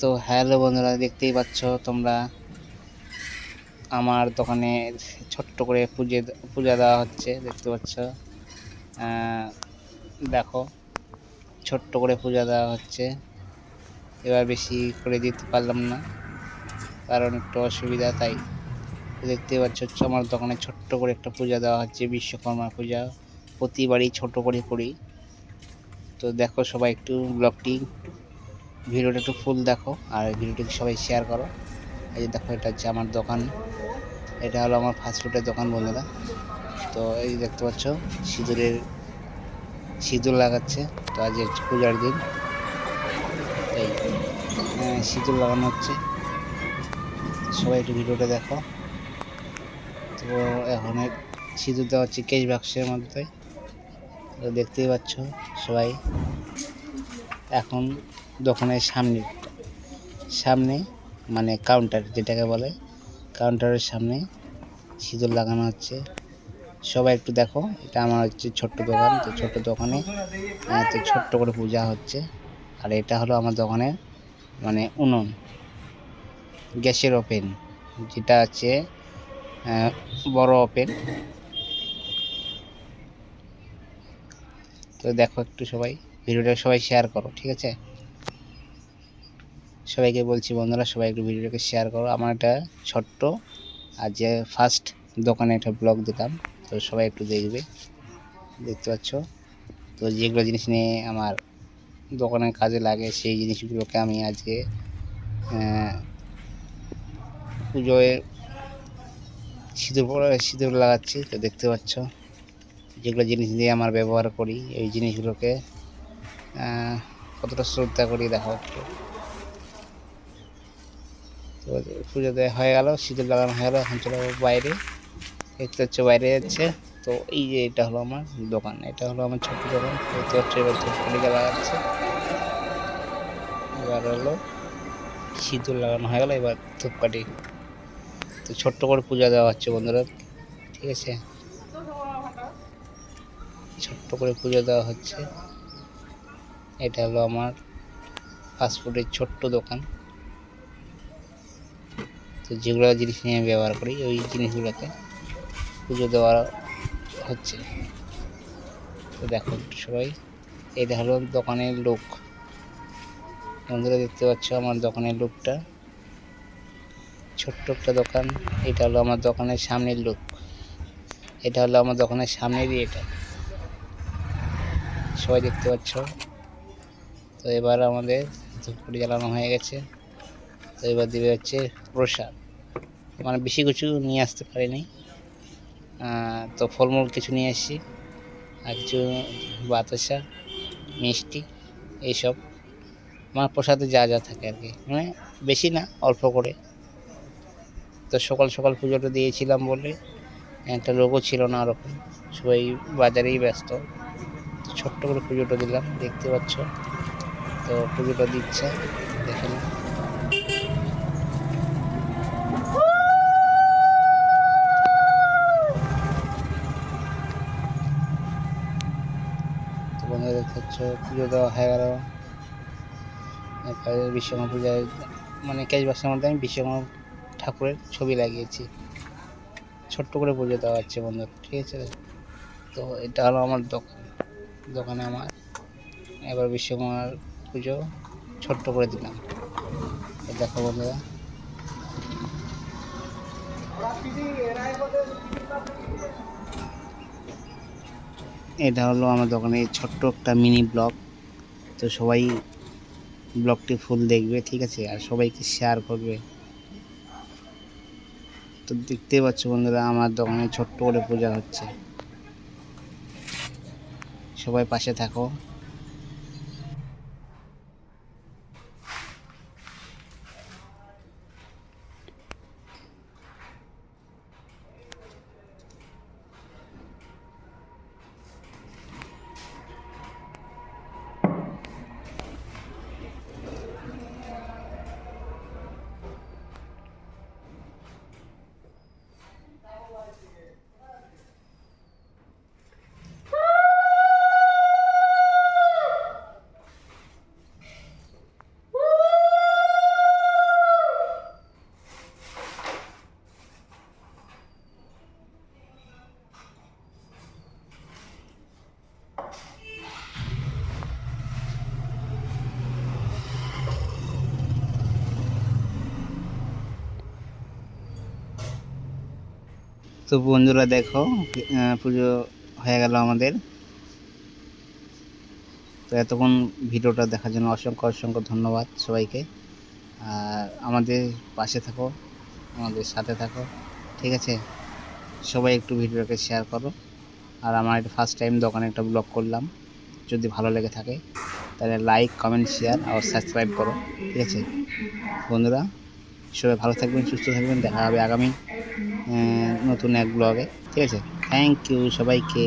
তো হ্যালো বন্ধুরা, দেখতেই পাচ্ছ তোমরা। আমার দোকানে ছোট্ট করে পুজো পূজা দেওয়া হচ্ছে, দেখতে পাচ্ছ। দেখো, ছোট্ট করে পূজা দেওয়া হচ্ছে। এবার বেশি করে দিতে পারলাম না, কারণ একটু অসুবিধা, তাই। দেখতে পাচ্ছ হচ্ছে আমার দোকানে ছোট্ট করে একটা পূজা দেওয়া হচ্ছে, বিশ্বকর্মা পূজা। প্রতিবারই ছোট করে করি। তো দেখো সবাই একটু ব্লগটি ভিডিওটা একটু ফুল দেখো আর ভিডিওটি সবাই শেয়ার করো। এই যে দেখো, এটা হচ্ছে আমার দোকান। এটা হলো আমার ফাস্টফুডের দোকান বন্ধুরা। তো এই দেখতে পাচ্ছ, সিঁদুরের সিঁদুর লাগাচ্ছে। তো আজ পূজার দিন। এই সিঁদুর লাগানো হচ্ছে। সবাই একটু ভিডিওটা দেখো। তো এখন সিঁদুর দেওয়া হচ্ছে কেশ বাক্সের মধ্যে। দেখতেই পাচ্ছ সবাই। এখন দোকানের সামনে সামনে মানে কাউন্টার যেটাকে বলে কাউন্টারের সামনে সিঁদুর লাগানো হচ্ছে। সবাই একটু দেখো, এটা আমার হচ্ছে ছোট্ট দোকান, তো ছোট্ট দোকানে তো ছোট্ট করে পূজা হচ্ছে। আর এটা হলো আমার দোকানের মানে উনুন, গ্যাসের ওপেন যেটা আছে বড় ওপেন তো দেখো একটু সবাই, ভিডিওটা সবাই শেয়ার করো, ঠিক আছে? সবাইকে বলছি বন্ধুরা, সবাই একটু ভিডিওটাকে শেয়ার করো। আমার একটা ছোট্ট আর যে ফার্স্ট দোকানে একটা ব্লগ দিলাম। তো সবাই একটু দেখবে। দেখতে পাচ্ছ? তো যেগুলো জিনিস নিয়ে আমার দোকানে কাজে লাগে, সেই জিনিসগুলোকে আমি আজকে পুজোয় সিঁদুর সিঁদুর লাগাচ্ছি। তো দেখতে পাচ্ছ? যেগুলো জিনিস দিয়ে আমার ব্যবহার করি, এই জিনিসগুলোকে কতটা শ্রদ্ধা করি দেখো একটু। পুজো দেওয়া হয়ে গেল সিঁদুর লাগানো হয়ে গেল, এখন চলো বাইরে। দেখতে হচ্ছে বাইরে যাচ্ছে। তো এই যে এটা হলো আমার দোকান, এটা হলো আমার ছোট্ট দোকান। দেখতে হচ্ছে এবার ধূপকাঠিটা লাগাচ্ছে এবার হলো সিঁদুর লাগানো হয়ে গেল, এবার ধূপকাঠি। তো ছোট্ট করে পূজা দেওয়া হচ্ছে বন্ধুরা, ঠিক আছে? ছোট্ট করে পুজো দেওয়া হচ্ছে। এটা হলো আমার ফাস্টফুডের ছোট্ট দোকান। তো যেগুলো জিনিস নিয়ে আমি ব্যবহার করি, ওই জিনিসগুলোতে পুজো দেওয়া হচ্ছে। তো দেখো সবাই এটা হলো দোকানের লোক। বন্ধুরা দেখতে পাচ্ছ আমার দোকানের লোকটা। ছোট্ট একটা দোকান, এটা হলো আমার দোকানের সামনের লোক। এটা হলো আমার দোকানের সামনেরই এটা। সবাই দেখতে পাচ্ছ? তো এবার আমাদের ধূপকাঠি জ্বালানো হয়ে গেছে। তো এবার দিবে হচ্ছে প্রসাদ। মানে বেশি কিছু নিয়ে আসতে পারিনি। তো ফলমূল কিছু নিয়ে এসেছি আর কিছু বাতাসা, মিষ্টি, এইসব। আমার প্রসাদে যা যা থাকে আর কি। মানে বেশি না, অল্প করে। তো সকাল সকাল পুজোটা দিয়েছিলাম বলে একটা লোকও ছিল না ওরকম। সবাই বাজারেই ব্যস্ত। ছোট্ট করে পুজোটা দিলাম, দেখতে পাচ্ছ। তো পুজোটা দিচ্ছে, দেখে নাও। হয়ে গেল এরপরে বিশ্বকর্মা পূজায় মানে ক্যাশ বাক্সের মধ্যে আমি বিশ্বকর্মা ঠাকুরের ছবি লাগিয়েছি। ছোট্ট করে পুজো দেওয়া হচ্ছে বন্ধুরা ঠিক আছে? তো এটা হলো আমার দোকান। দোকানে আমার এবার বিশ্বকর্মার পুজো ছোট্ট করে দিলাম। দেখো বন্ধুরা। এটা হলো আমার দোকানের ছোট্ট একটা মিনি ব্লগ। তো সবাই ব্লগটি ফুল দেখবে, ঠিক আছে? আর সবাইকে শেয়ার করবে। তো দেখতে পাচ্ছ বন্ধুরা, আমার দোকানে ছোট্ট করে পূজা হচ্ছে। সবাই পাশে থাকো। তো বন্ধুরা দেখো পুজো হয়ে গেল আমাদের। তো এতক্ষণ ভিডিওটা দেখার জন্য অসংখ্য অসংখ্য ধন্যবাদ সবাইকে। আর আমাদের পাশে থাকো, আমাদের সাথে থাকো, ঠিক আছে? সবাই একটু ভিডিওটাকে শেয়ার করো। আর আমার এটা ফার্স্ট টাইম দোকানে একটা ব্লগ করলাম। যদি ভালো লেগে থাকে, তাহলে লাইক কমেন্ট শেয়ার আর সাবস্ক্রাইব করো, ঠিক আছে? বন্ধুরা সবাই ভালো থাকবেন, সুস্থ থাকবেন। দেখা হবে আগামী নতুন এক ব্লগে ঠিক আছে? থ্যাংক ইউ সবাইকে।